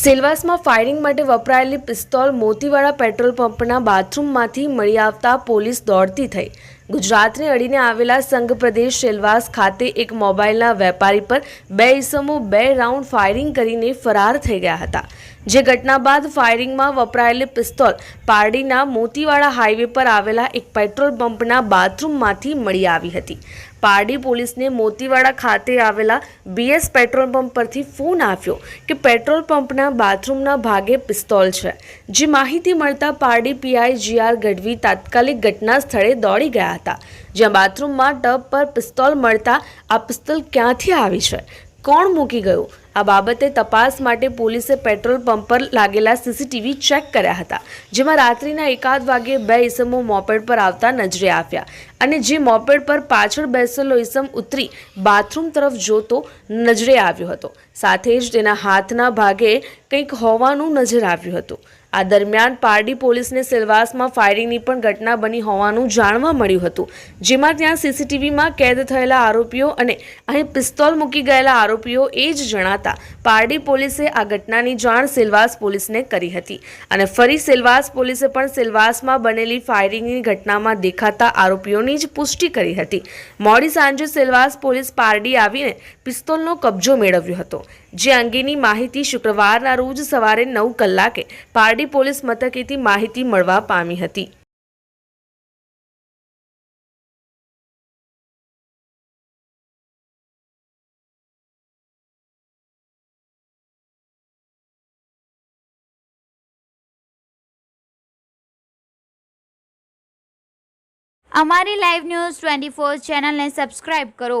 સેલવાસમાં firing માટે વપરાયેલી pistol Motiwada petrol પંપના બાથરૂમમાંથી મળી આવતા પોલીસ દોડતી થઈ. ગુજરાતને અડીને આવેલા સંઘ પ્રદેશ સેલવાસ ખાતે એક મોબાઈલના વેપારી પર બે ઈસમો બે રાઉન્ડ ફાયરિંગ કરીને ફરાર થઈ ગયા હતા. જે ઘટના બાદ ફાયરિંગમાં વપરાયેલી પિસ્તોલ પારડીના મોતીવાડા હાઈવે પર આવેલા એક પેટ્રોલ પંપના બાથરૂમમાંથી મળી આવી હતી. પારડી પોલીસને મોતીવાડા ખાતે આવેલા બીએસ પેટ્રોલ પંપ પરથી ફોન આવ્યો કે પેટ્રોલ પંપના બાથરૂમના ભાગે પિસ્તોલ છે. જે માહિતી મળતા પારડી પીઆઈ જીઆર ગઢવી તાત્કાલિક ઘટના સ્થળે દોડી ગયા હતા. જ્યાં બાથરૂમમાં ટબ પર પિસ્તોલ મળતા આ પિસ્તોલ ક્યાંથી આવી છે? કોણ મૂકી ગયું? આ બાબતે તપાસ માટે પોલીસે પેટ્રોલ પંપ પર લાગેલા સીસીટીવી ચેક કર્યા હતા, જેમાં રાત્રિના એકાદ વાગે બે ઈસમો મોપેડ પર આવતા નજરે આવ્યા અને જે મોપેડ પર પાછળ બેસેલો ઈસમ ઉતરી બાથરૂમ તરફ જોતો નજરે આવ્યો હતો. સાથે જ તેના હાથના ભાગે કંઈક હોવાનું નજર આવ્યું હતું. આ દરમિયાન પારડી પોલીસને સેલવાસમાં ફાયરિંગની પણ ઘટના બની હોવાનું જાણવા મળ્યું હતું, જેમાં ત્યાં સીસીટીવીમાં કેદ થયેલા આરોપીઓ અને અહીં પિસ્તોલ મૂકી ગયેલા આરોપીઓ એ જ જણાતા પારડી પોલીસે આ ઘટનાની જાણ સેલવાસ પોલીસને કરી હતી અને ફરી સેલવાસ પોલીસે પણ સેલવાસમાં બનેલી ફાયરિંગની ઘટનામાં દેખાતા આરોપીઓની જ પુષ્ટિ કરી હતી. મોડી સાંજે સેલવાસ પોલીસ પારડી આવીને પિસ્તોલનો કબજો મેળવ્યો હતો, જે અંગેની માહિતી શુક્રવારના રોજ સવારે નવ કલાકે પારડી પોલીસ મથકેથી માહિતી મળવા પામી હતી. અમારી લાઈવ ન્યૂઝ ટ્વેન્ટી ફોર ચેનલને સબસ્ક્રાઇબ કરો.